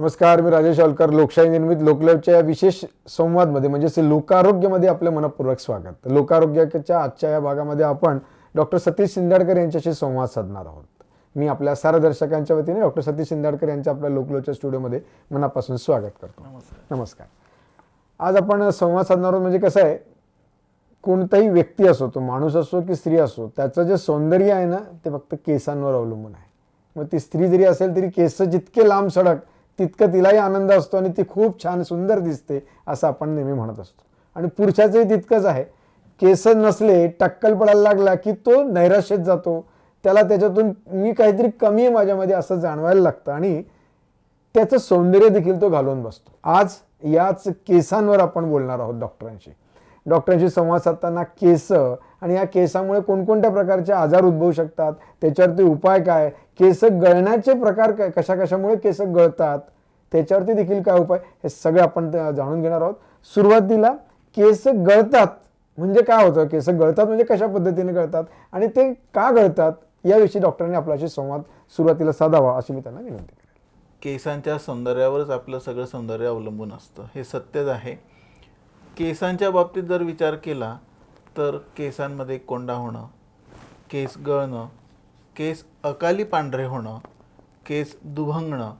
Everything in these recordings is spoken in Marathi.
नमस्कार मी राजेश अलकर. लोकशाही निर्मित लोकलवच्या या विशेष संवादमध्ये म्हणजेच लोकारोग्यमध्ये आपलं मनपूर्वक स्वागत. लोकारोग्याच्या आजच्या या भागामध्ये आपण डॉक्टर सतीश शिंदाडकर यांच्याशी संवाद साधणार आहोत. मी आपल्या सारा दर्शकांच्या वतीने डॉक्टर सतीश शिंदाडकर यांच्या आपल्या लोकलवच्या स्टुडिओमध्ये मनापासून स्वागत करतो. नमस्कार. नमस्कार. आज आपण संवाद साधणार आहोत म्हणजे कसं आहे कोणताही व्यक्ती असो तो माणूस असो की स्त्री असो त्याचं जे सौंदर्य आहे ना ते फक्त केसांवर अवलंबून आहे. मग ती स्त्री जरी असेल तरी केस जितके लांब सडक तितकं तिलाही आनंद असतो आणि ती खूप छान सुंदर दिसते असं आपण नेहमी म्हणत असतो. आणि पुरुषाचंही तितकंच आहे. केस नसले टक्कल पडायला लागला की तो नैराश्यत जातो. त्याला त्याच्यातून मी काहीतरी कमी आहे माझ्यामध्ये असं जाणवायला लागतं आणि त्याचं सौंदर्य देखील तो घालून बसतो. आज याच केसांवर आपण बोलणार आहोत डॉक्टरांशी. डॉक्टरांशी संवाद साधताना केस आणि या केसामुळे कोणकोणत्या प्रकारचे आजार उद्भवू शकतात? त्याच्यावरती उपाय काय? केस गळण्याचे प्रकार काय कशा कशामुळे केस गळतात? त्याच्यावरती देखील काय उपाय? हे सगळं आपण जाणून घेणार आहोत. सुरुवातीला केस गळतात. म्हणजे काय होतं? केस गळतात म्हणजे कशा पद्धतीने गळतात? आणि ते का गळतात? याविषयी डॉक्टरांनी आपल्याशी संवाद सुरुवातीला साधावा अशी मी त्यांना विनंती करेन. केसांच्या सौंदर्यावरच आपलं सगळं सौंदर्य अवलंबून असतं. हे सत्यच आहे. केसांच्या बाबतीत जर विचार केला तर केसांमध्ये कोंडा होणं केस गळणं केस अकाली पांढरे होणं केस दुभंगणं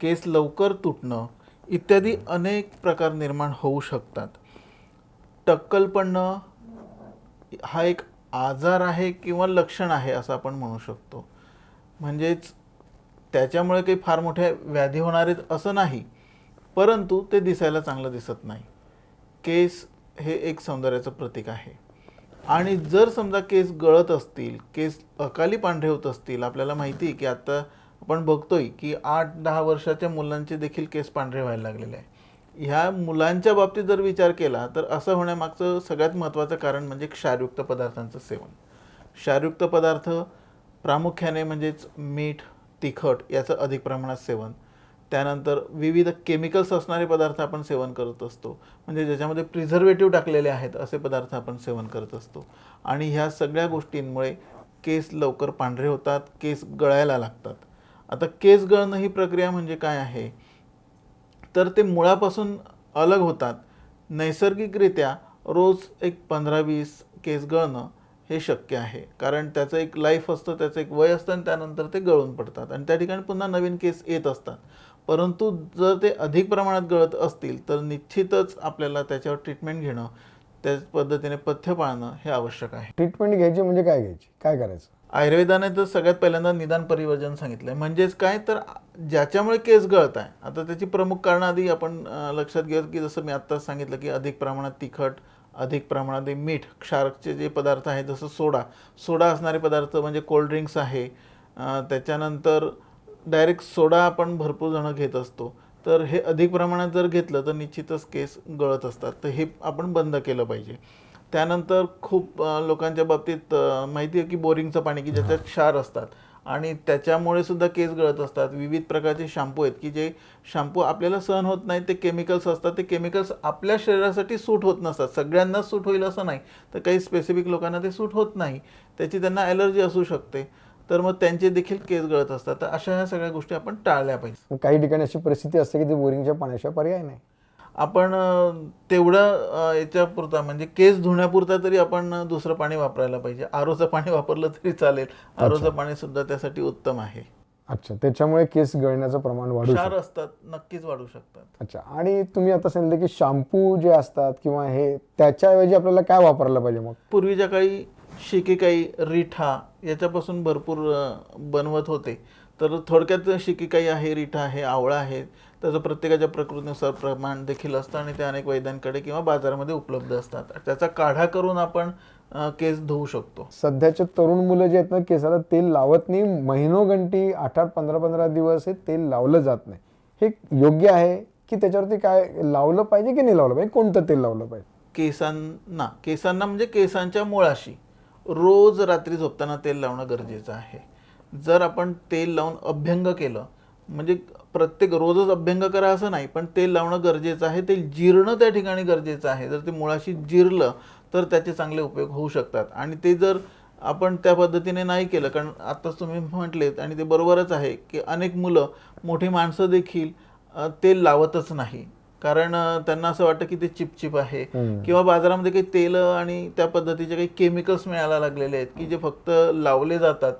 केस लवकर तुटणं इत्यादी अनेक प्रकार निर्माण होऊ शकतात. टक्कल पडणं हा एक आजार आहे किंवा लक्षण आहे असं आपण म्हणू शकतो. म्हणजेच त्याच्यामुळे काही फार मोठ्या व्याधी होणार आहेत असं नाही परंतु ते दिसायला चांगलं दिसत नाही. केस हे एक सौंदर्याचं प्रतीक आहे. आणि जर समजा केस गळत असतील केस अकाली पांढरे होत असतील आपल्याला माहिती आहे की आता आपण बघतोय की आठ दहा वर्षाच्या मुलांचे देखील केस पांढरे व्हायला लागलेले आहे. ह्या मुलांच्या बाबतीत जर विचार केला तर असं होण्यामागचं सगळ्यात महत्त्वाचं कारण म्हणजे क्षारयुक्त पदार्थांचं सेवन. क्षारयुक्त पदार्थ प्रामुख्याने म्हणजेच मीठ तिखट याचं अधिक प्रमाणात सेवन. त्यानंतर विविध केमिकल्स असणारे पदार्थ आपण सेवन करत असतो. म्हणजे ज्याच्यामध्ये प्रिझर्वेटिव्ह टाकलेले आहेत असे पदार्थ आपण सेवन करत असतो. आणि ह्या सगळ्या गोष्टींमुळे केस लवकर पांढरे होतात केस गळायला लागतात. आता केस गळणं ही प्रक्रिया म्हणजे काय आहे? तर ते मुळापासून अलग होतात. नैसर्गिकरित्या रोज एक पंधरा वीस केस गळणं हे शक्य आहे. कारण त्याचं एक लाईफ असतं त्याचं एक वय असतं आणि त्यानंतर ते गळून पडतात. आणि त्या ठिकाणी पुन्हा नवीन केस येत असतात. परंतु जर ते अधिक प्रमाणात गळत असतील तर निश्चितच आपल्याला त्याच्यावर ट्रीटमेंट घेणं त्याच पद्धतीने पथ्य पाळणं हे आवश्यक आहे. ट्रीटमेंट घ्यायची म्हणजे काय घ्यायची? काय करायचं? आयुर्वेदाने तर सगळ्यात पहिल्यांदा निदान परिवर्जन सांगितलंय. म्हणजेच काय? तर ज्याच्यामुळे केस गळत आहे आता त्याची प्रमुख कारणं आधी आपण लक्षात घेऊयात की जसं मी आत्ताच सांगितलं की अधिक प्रमाणात तिखट अधिक प्रमाणात मीठ क्षारकचे जे पदार्थ आहेत जसं सोडा सोडा असणारे पदार्थ म्हणजे कोल्ड्रिंक्स आहे. त्याच्यानंतर डायरेक्ट सोडा आपण भरपूर जणं घेत असतो. तर हे अधिक प्रमाणात जर घेतलं तर निश्चितच केस गळत असतात. तर हे आपण बंद केलं पाहिजे. त्यानंतर खूप लोकांच्या बाबतीत माहिती आहे की बोरिंगचं पाणी की ज्याच्यात क्षार असतात. आणि त्याच्यामुळे सुद्धा केस गळत असतात. विविध प्रकारचे शॅम्पू आहेत की जे शॅम्पू आपल्याला सहन होत नाही ते केमिकल्स असतात. ते केमिकल्स आपल्या शरीरासाठी सूट होत नसतात. सगळ्यांनाच सूट होईल असं नाही. तर काही स्पेसिफिक लोकांना ते सूट होत नाही. त्याची त्यांना ॲलर्जी असू शकते. तर मग त्यांचे देखील केस गळत असतात. तर अशा ह्या सगळ्या गोष्टी आपण टाळल्या पाहिजे. काही ठिकाणी अशी परिस्थिती असते की ती बोरिंगच्या पाण्याशिवाय पर्याय नाही. आपण तेवढं याच्यापुरता म्हणजे केस धुण्यापुरता तरी आपण दुसरं पाणी वापरायला पाहिजे. आरोचं पाणी वापरलं तरी चालेल. आरोचं पाणी सुद्धा त्यासाठी उत्तम आहे. अच्छा. त्याच्यामुळे केस गळण्याचं प्रमाण वाढू क्षार असतात नक्कीच वाढू शकतात. अच्छा. आणि तुम्ही आता सांगितलं की शॅम्पू जे असतात किंवा हे त्याच्याऐवजी आपल्याला काय वापरायला पाहिजे मग? पूर्वीच्या काळी शिकेकाई रिठा याच्यापासून भरपूर बनवत होते. तर थोडक्यात शिकेकाई आहे रिठा आहे आवळा आहे त्याचं प्रत्येकाच्या प्रकृतीनुसार प्रमाण देखील असतं आणि ते अनेक वैद्यांकडे किंवा बाजारामध्ये उपलब्ध असतात. त्याचा काढा करून आपण केस धुवू शकतो. सध्याचे तरुण मुलं जे आहेत ना केसाला तेल लावत नाही महिनोगंटी आठ आठ पंधरा पंधरा दिवस हे तेल लावलं जात नाही. हे योग्य आहे की त्याच्यावरती काय लावलं पाहिजे की नाही लावलं पाहिजे? कोणतं तेल लावलं पाहिजे? केसांना केसांना म्हणजे केसांच्या मुळाशी. रोज रात्री झोपताना तेल लावणं गरजेचं आहे. जर आपण तेल लावून अभ्यंग केलं म्हणजे प्रत्येक रोजच अभ्यंग करा असं नाही पण तेल लावणं गरजेचं आहे ते जिरणं त्या ठिकाणी गरजेचं आहे. जर ते मुळाशी जिरलं तर त्याचे चांगले उपयोग होऊ शकतात. आणि ते जर आपण त्या पद्धतीने नाही केलं कारण आत्ताच तुम्ही म्हटलेत आणि ते बरोबरच आहे की अनेक मुलं मोठी माणसं देखील तेल लावतच नाही. कारण त्यांना असं वाटतं की ते चिपचिप आहे. किंवा बाजारामध्ये काही तेल आणि त्या पद्धतीचे काही केमिकल्स मिळायला लागलेले आहेत की जे फक्त लावले जातात.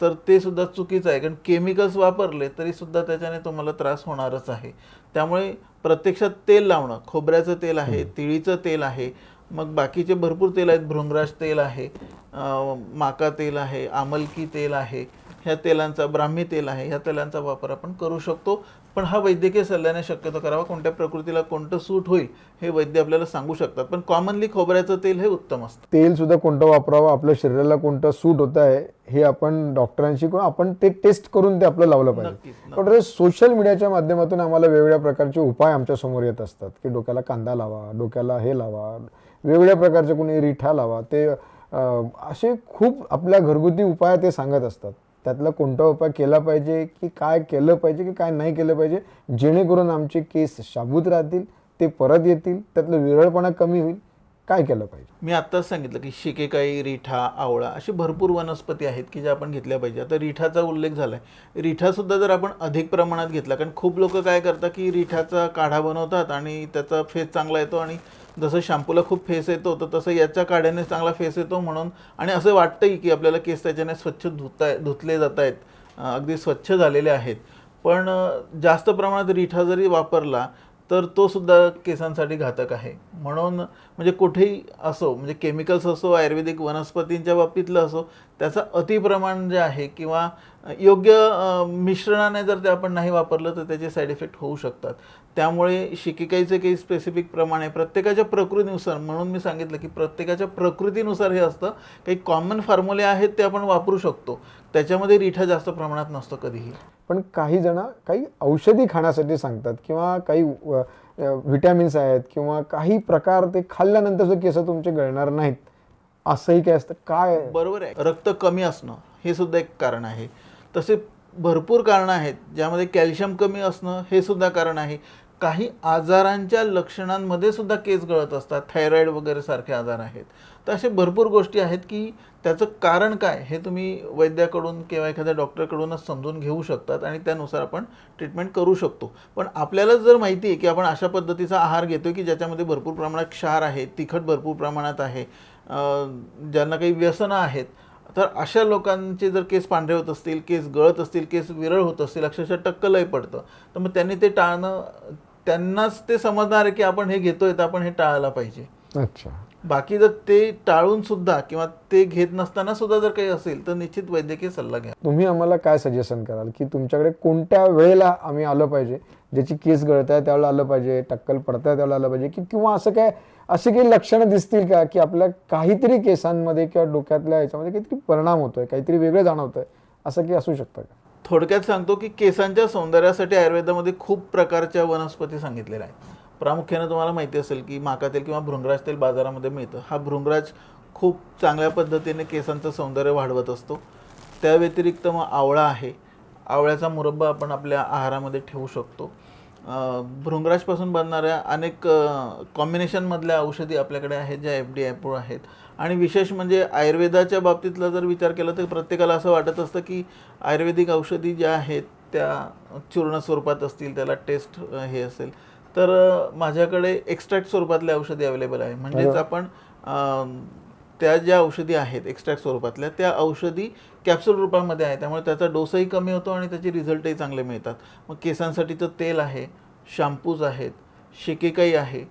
तर ते सुद्धा चुकीचं आहे. कारण केमिकल्स वापरले तरी सुद्धा त्याच्याने तुम्हाला त्रास होणारच आहे. त्यामुळे प्रत्यक्षात तेल लावणं खोबऱ्याचं तेल आहे तिळीचं तेल आहे मग बाकीचे भरपूर तेल आहेत. भृंगराज तेल आहे माका तेल आहे आमलकी तेल आहे. ह्या तेलांचा ब्राह्मी तेल आहे ह्या तेलांचा वापर आपण करू शकतो. पण हा वैद्यकीय सल्ल्याने शक्यतो करावा कोणत्या प्रकृतीला कोणतं सूट होईल हे वैद्य आपल्याला सांगू शकतात. पण कॉमनली खोबऱ्याचं तेल हे उत्तम असतं. तेल सुद्धा कोणतं वापरावं आपल्या शरीराला कोणतं सूट होत आहे हे आपण डॉक्टरांशी किंवा आपण ते टेस्ट करून ते आपलं लावलं पाहिजे. पण सोशल मीडियाच्या माध्यमातून आम्हाला वेगवेगळ्या प्रकारचे उपाय आमच्यासमोर येत असतात की डोक्याला कांदा लावा डोक्याला हे लावा वेगवेगळ्या प्रकारचे कोणी रिठा लावा ते असे खूप आपल्या घरगुती उपाय ते सांगत असतात. त्यातला कोणता उपाय केला पाहिजे की काय केलं पाहिजे की काय नाही केलं पाहिजे जेणेकरून आमचे केस शाबूत राहतील ते परत येतील त्यातलं विरळपणा कमी होईल. काय केलं पाहिजे? मी आत्ताच सांगितलं की शिकेकाई रिठा आवळा अशी भरपूर वनस्पती आहेत की ज्या आपण घेतल्या पाहिजे. आता रिठाचा उल्लेख झाला आहे रिठासुद्धा जर आपण अधिक प्रमाणात घेतला कारण खूप लोक काय करतात की रिठाचा काढा बनवतात आणि त्याचा फेस चांगला येतो आणि जसं शॅम्पूला खूप फेस येतो तर तसं याच्या काढ्याने चांगला फेस येतो म्हणून आणि असं वाटतंही की आपल्याला केस त्याच्याने स्वच्छ धुताय धुतले जात आहेत अगदी स्वच्छ झालेले आहेत. पण जास्त प्रमाणात रिठा जरी वापरला तर तो सुद्धा केसांसाठी घातक आहे. म्हणून म्हणजे कुठेही असो म्हणजे केमिकल्स असो आयुर्वेदिक वनस्पतींच्या बाबतीतलं असो त्याचं अतिप्रमाण जे आहे किंवा योग्य मिश्रणाने जर ते आपण नाही वापरलं तर त्याचे साईड इफेक्ट होऊ शकतात. त्यामुळे शिकिकाईचे काही स्पेसिफिक प्रमाण आहे. प्रत्येकाच्या प्रकृतीनुसार म्हणून मी सांगितलं की प्रत्येकाच्या प्रकृतीनुसार हे असतं. काही कॉमन फॉर्म्युले आहेत ते आपण वापरू शकतो. त्याच्यामध्ये रिठा जास्त प्रमाणात नसतो कधीही. पण काही जण काही औषधी खाण्यासाठी सांगतात किंवा काही व्हिटॅमिन्स आहेत किंवा काही प्रकार ते खाल्ल्यानंतर जो केस तुमचे गळणार नाहीत. असंही काय असतं? काय? बरोबर आहे. रक्त कमी असणं हे सुद्धा एक कारण आहे. तसे भरपूर कारणं आहेत ज्यामध्ये कॅल्शियम कमी असणं हे सुद्धा कारण आहे. काही आजारांच्या लक्षणांमध्ये सुद्धा केस गळत असतात थायरॉईड वगैरे सारखे आजार आहेत. तर असे भरपूर गोष्टी आहेत की त्याचं कारण काय हे तुम्ही वैद्याकडून किंवा एखाद्या डॉक्टरकडूनच समजून घेऊ शकतात आणि त्यानुसार आपण ट्रीटमेंट करू शकतो. पण आपल्याला जर माहिती आहे की आपण अशा पद्धतीचा आहार घेतो की ज्याच्यामध्ये भरपूर प्रमाणात क्षार आहे तिखट भरपूर प्रमाणात आहे ज्यांना काही व्यसनं आहेत तर अशा लोकांचे जर केस पांढरे होत असतील केस गळत असतील केस विरळ होत असतील अक्षरशः टक्कलही पडतं. तर मग त्यांनी ते टाळणं त्यांनाच ते समजणार आहे की आपण हे घेतोय तर आपण हे टाळायला पाहिजे. अच्छा. बाकी जर ते टाळून सुद्धा किंवा ते घेत नसताना सुद्धा जर काही असेल तर निश्चित वैद्यकीय सल्ला घ्या. तुम्ही आम्हाला काय सजेशन कराल? की तुमच्याकडे कोणत्या वेळेला आम्ही आलं पाहिजे? ज्याची केस गळत आहे त्यावेळेला आलं पाहिजे टक्कल पडत आहे त्यावेळेला आलं पाहिजे? की किंवा असं काय असे काही लक्षणं दिसतील का की आपल्या काहीतरी केसांमध्ये किंवा डोक्यातल्या याच्यामध्ये काहीतरी परिणाम होतोय काहीतरी वेगळं जाणवतंय असं काही असू शकतं का? थोडक्यात सांगतो की केसांच्या सौंदर्यासाठी आयुर्वेदामध्ये खूप प्रकारच्या वनस्पती सांगितलेल्या आहेत. प्रामुख्याने तुम्हाला माहिती असेल की माका तेल किंवा भृंगराज तेल बाजारामध्ये मिळतं. हा भृंगराज खूप चांगल्या पद्धतीने केसांचं सौंदर्य वाढवत असतो. त्या व्यतिरिक्त मग आवळा आहे. आवळ्याचा मुरब्बा आपण आपल्या आहारामध्ये ठेवू शकतो. भृंगराजपासून बनणाऱ्या अनेक कॉम्बिनेशनमधल्या औषधी आपल्याकडे आहेत ज्या एफ डी अप्रूव्ह आहेत. आणि विशेष म्हणजे आयुर्वेदाच्या बाबतीतला जर विचार केला तर प्रत्येकाला असं वाटत असतं की आयुर्वेदिक औषधी ज्या आहेत त्या चूर्ण स्वरूपात असतील त्याला टेस्ट हे असेल. तर माझ्याकडे एक्स्ट्रॅक्ट स्वरूपातल्या औषधी अवेलेबल आहे. म्हणजेच आपण त्या ज्या औषधी आहेत एक्स्ट्रॅक्ट स्वरूपातल्या त्या औषधी कॅप्सूल रूपामध्ये आहे त्यामुळे त्याचा डोसही कमी होतो आणि त्याचे रिझल्टही चांगले मिळतात. मग केसांसाठीचं तेल आहे शॅम्पूज आहेत शिकेकाई आहे.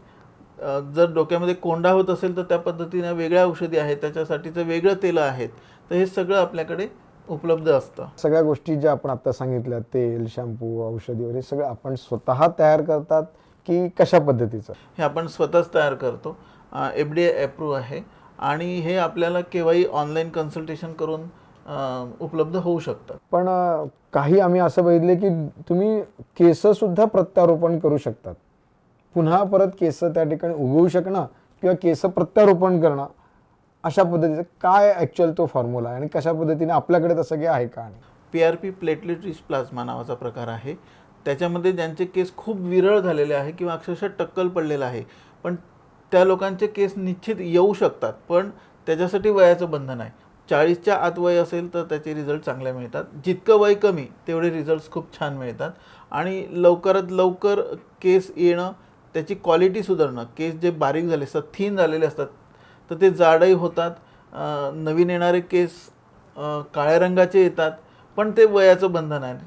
जर डोक्यामध्ये कोंडा होत असेल तर त्या पद्धतीने वेगळ्या औषधी आहेत त्याच्यासाठीचं वेगळं तेलं आहेत. तर हे सगळं आपल्याकडे उपलब्ध असतं. सगळ्या गोष्टी ज्या आपण आता सांगितल्या तेल शॅम्पू औषधी वगैरे सगळं आपण स्वतः तयार करतात की कशा पद्धतीचं? हे आपण स्वतःच तयार करतो. एफ डी अप्रूव्ह आहे. आणि हे आपल्याला केव्हाही ऑनलाईन कन्सल्टेशन करून उपलब्ध होऊ शकतात पण काही आम्ही असं बघितले की तुम्ही केस सुद्धा प्रत्यारोपण करू शकतात. पुन्हा परत केस त्या ठिकाणी उगवू शकणं किंवा केस प्रत्यारोपण करणं अशा पद्धतीचं काय ॲक्च्युअल तो फॉर्म्युला आहे आणि कशा पद्धतीने आपल्याकडे तसं काही आहे का P R P platelet rich plasma नावाचा प्रकार आहे. त्याच्यामध्ये ज्यांचे केस खूप विरळ झालेले आहे किंवा अक्षरशः टक्कल पडलेला आहे. पण त्या लोकांचे केस निश्चित येऊ शकतात पण त्याच्यासाठी वयाचं बंधन आहे. चाळीसच्या आत वय असेल तर त्याचे रिझल्ट चांगले मिळतात. जितकं वय कमी तेवढे रिझल्ट्स खूप छान मिळतात. आणि लवकरात लवकर केस येणं त्याची क्वालिटी सुधारणं केस जे बारीक झाले असतात थीन झालेले असतात तर ते जाडही होतात. नवीन येणारे केस काळ्या रंगाचे येतात पण ते वयाचं बंधन आहे.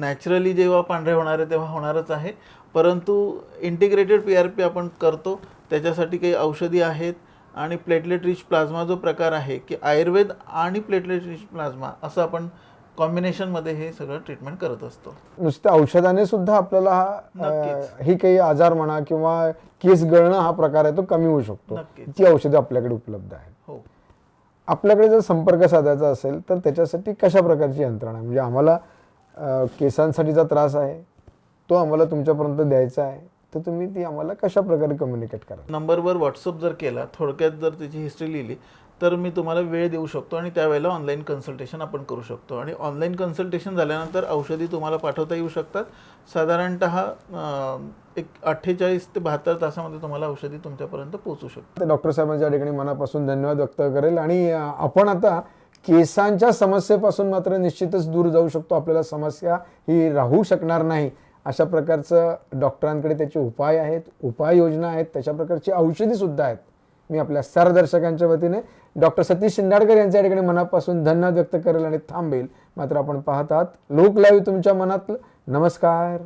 नॅचरली जेव्हा पांढरे होणार आहे तेव्हा होणारच आहे. परंतु इंटिग्रेटेड पी आर पी आपण करतो त्याच्यासाठी काही औषधी आहेत आणि प्लेटलेट रिच प्लाझ्मा जो प्रकार आहे की आयुर्वेद आणि प्लेटलेट रिच प्लाझ्मा असं आपण कॉम्बिनेशनमध्ये हे सगळं ट्रीटमेंट करत असतो. नुसत्या औषधाने सुद्धा आपल्याला हा ही काही आजार म्हणा किंवा केस गळणं हा प्रकार आहे तो कमी होऊ शकतो. ती औषधं आपल्याकडे उपलब्ध आहेत. हो. आपल्याकडे जर संपर्क साधायचा असेल तर त्याच्यासाठी कशा प्रकारची यंत्रणा म्हणजे आम्हाला केसांसाठीचा त्रास आहे तो आम्हाला तुमच्यापर्यंत द्यायचा आहे. तर तुम्ही ती आम्हाला कशा प्रकारे कम्युनिकेट करा नंबरवर व्हॉट्सअप जर केला थोडक्यात जर त्याची हिस्ट्री लिहिली तर मी तुम्हाला वेळ देऊ शकतो आणि त्यावेळेला ऑनलाईन कन्सल्टेशन आपण करू शकतो. आणि ऑनलाईन कन्सल्टेशन झाल्यानंतर औषधी तुम्हाला पाठवता येऊ शकतात. साधारणत एक अठ्ठेचाळीस ते बहात्तर तासामध्ये तुम्हाला औषधी तुमच्यापर्यंत पोहोचू शकतात. डॉक्टर साहेबांच्या ठिकाणी मनापासून धन्यवाद व्यक्त करेल आणि आपण आता केसांच्या समस्येपासून मात्र निश्चितच दूर जाऊ शकतो. आपल्याला समस्या ही राहू शकणार नाही. अशा प्रकारचं डॉक्टरांकडे त्याचे उपाय आहेत उपाययोजना आहेत तशा प्रकारची औषधी सुद्धा आहेत. मी आपल्या सर्व दर्शकांच्या वतीने डॉक्टर सतीश शिंदाडकर यांच्या ठिकाणी मनापासून धन्यवाद व्यक्त करेल आणि थांबेल. मात्र आपण पाहतात लोक लाईव्ह तुमच्या मनातलं. नमस्कार.